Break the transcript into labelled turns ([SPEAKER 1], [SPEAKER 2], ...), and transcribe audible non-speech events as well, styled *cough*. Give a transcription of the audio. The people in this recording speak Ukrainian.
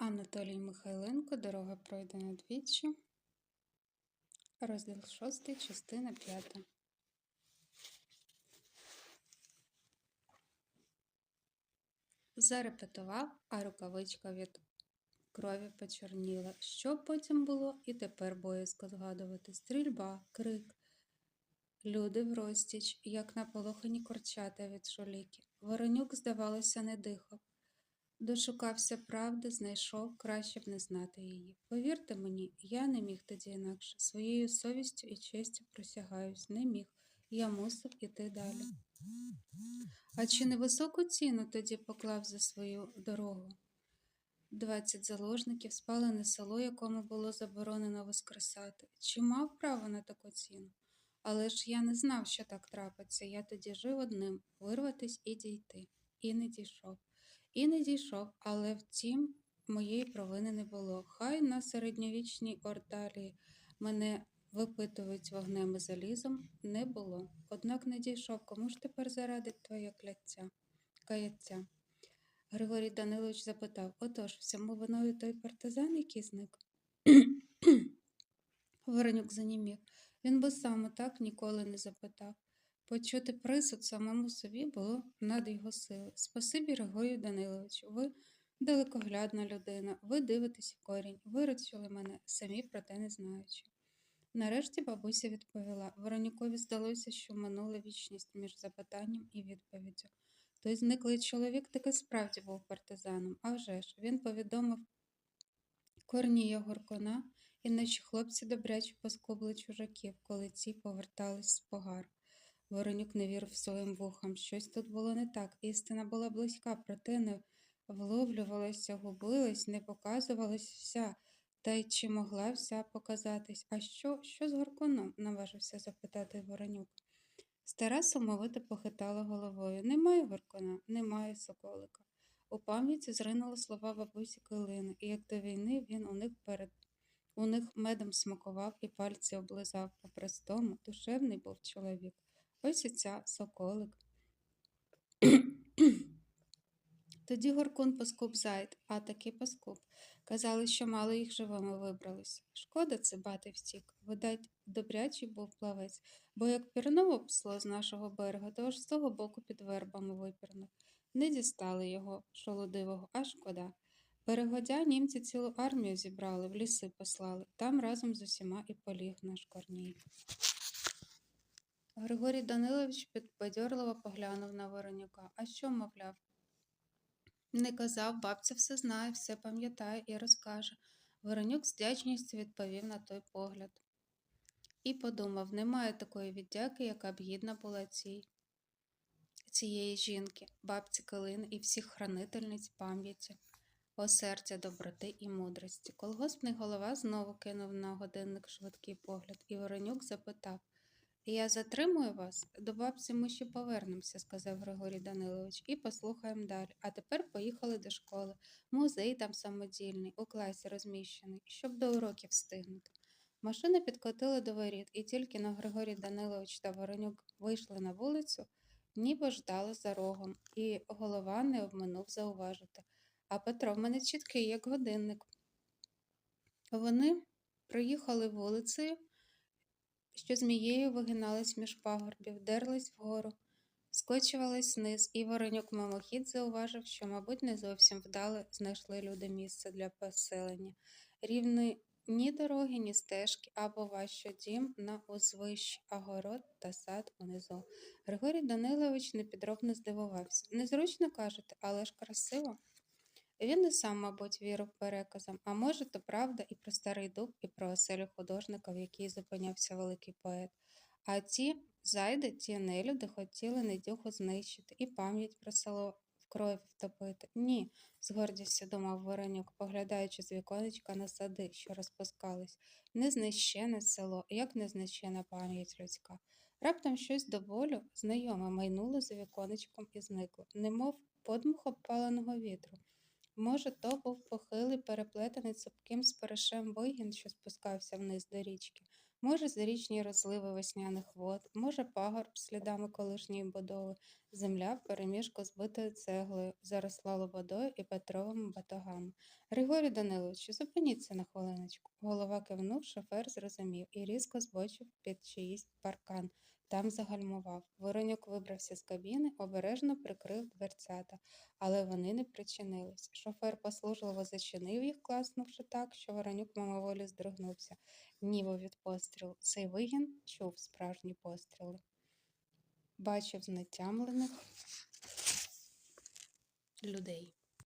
[SPEAKER 1] Анатолій Михайленко Дорога пройдена двічі. Розділ 6, частина 5. Зарепетував, а рукавичка від крові почорніла. Що потім було, і тепер боязко згадувати. Стрільба, крик. Люди в розтіч, як наполохані курчата від шоліки. Воронюк, здавалося, не дихав. Дошукався правди, знайшов, краще б не знати її. Повірте мені, я не міг тоді інакше. Своєю совістю і честю присягаюсь, не міг. Я мусив іти далі. А чи не високу ціну тоді поклав за свою дорогу? Двадцять заложників, спалене село, якому було заборонено воскресати. Чи мав право на таку ціну? Але ж я не знав, що так трапиться. Я тоді жив одним вирватись і дійти. І не дійшов. І не дійшов, але втім, моєї провини не було. Хай на середньовічній ордалії мене випитують вогнем і залізом, не було. Однак не дійшов, кому ж тепер зарадить твоє кляття, каяття? Григорій Данилович запитав отож, всьому виною той партизан, який зник? *clears throat* Воронюк занімів. Він би сам так ніколи не запитав. Почути присуд самому собі було над його сили. Спасибі, Григорію Даниловичу, ви далекоглядна людина, ви дивитесь в корінь, виручили мене, самі про те не знаючи. Нарешті бабуся відповіла. Воронюкові здалося, що минула вічність між запитанням і відповіддю. Той зниклий чоловік таки справді був партизаном, а вже ж, він повідомив Корнія Горкона, і наші хлопці добряче поскубли чужаків, коли ці повертались з погару. Воронюк не вірив своїм вухам. Щось тут було не так. Істина була близька, проте не вловлювалася, губилась, не показувалась вся, та й чи могла вся показатись. А що, що з горконом? наважився запитати Воронюк. Стара сумовито похитала головою. Немає горкона, немає соколика. У пам'яті зринули слова бабусі Килини, і як до війни він у них перед у них медом смакував і пальці облизав. По-простому, душевний був чоловік. Ось і ця соколик. Тоді Горкун поскуп зайд, а таки поскуп. Казали, що мало їх живими вибрались. Шкода це бати втік. Видать, добрячий був плавець, бо як пірнув обсло з нашого берега, то аж з того боку під вербами випірнув. Не дістали його, шолодивого, а шкода. Перегодя німці цілу армію зібрали, в ліси послали. Там разом з усіма і поліг наш Корній. Григорій Данилович підбадьорливо поглянув на Воронюка. А що, мовляв? Не казав, бабця все знає, все пам'ятає і розкаже. Воронюк з вдячністю відповів на той погляд. І подумав, немає такої віддяки, яка б гідна була цій, цієї жінки, бабці Калини і всіх хранительниць пам'яті, осердя доброти і мудрості. Колгоспний голова знову кинув на годинник швидкий погляд, і Воронюк запитав я затримую вас, до бабці ми ще повернемося, сказав Григорій Данилович, і послухаємо далі. А тепер поїхали до школи. Музей там самодільний, у класі розміщений, щоб до уроків встигнути. Машина підкотила до воріт, і тільки на Григорій Данилович та Воронюк вийшли на вулицю, ніби ждали за рогом, і голова не обминув зауважити. А Петро в мене чіткий, як годинник. Вони проїхали вулицею що змією вигинались між пагорбів, дерлись вгору, скочувались вниз, і воронюк мимохід зауважив, що, мабуть, не зовсім вдало знайшли люди місце для поселення. Рівни ні дороги, ні стежки, або важчо дім на узвищі, а город та сад унизу. Григорій Данилович непідробно здивувався. Незручно кажете, але ж красиво. Він і сам, мабуть, вірив переказам, а може, то правда і про старий дуб, і про оселю художника, в якій зупинявся великий поет. А ті зайди, ті нелюди хотіли недюху знищити і пам'ять про село в крові втопити. Ні, з гордістю думав Воронюк, поглядаючи з віконечка на сади, що розпускались. Незнищене село, як незнищена пам'ять людська. Раптом щось до болю знайоме майнуло за віконечком і зникло, немов подмух обпаленого вітру. Може, то був похилий, переплетений цупким споришем вигін, що спускався вниз до річки, може, зарічні розливи весняних вод, може, пагорб слідами колишньої будови, Земля впереміжку з битою цеглою, заросла лободою і петровими батогами. Григорій Даниловичу, зупиніться на хвилиночку. Голова кивнув, шофер зрозумів і різко збочив під чиїсь паркан. Там загальмував. Воронюк вибрався з кабіни, обережно прикрив дверцята, але вони не причинились. Шофер послужливо зачинив їх, класнувши так, що Воронюк мимоволі здригнувся. Ніво від пострілу. Цей вигін чув справжні постріли. Бачив знетямлених людей.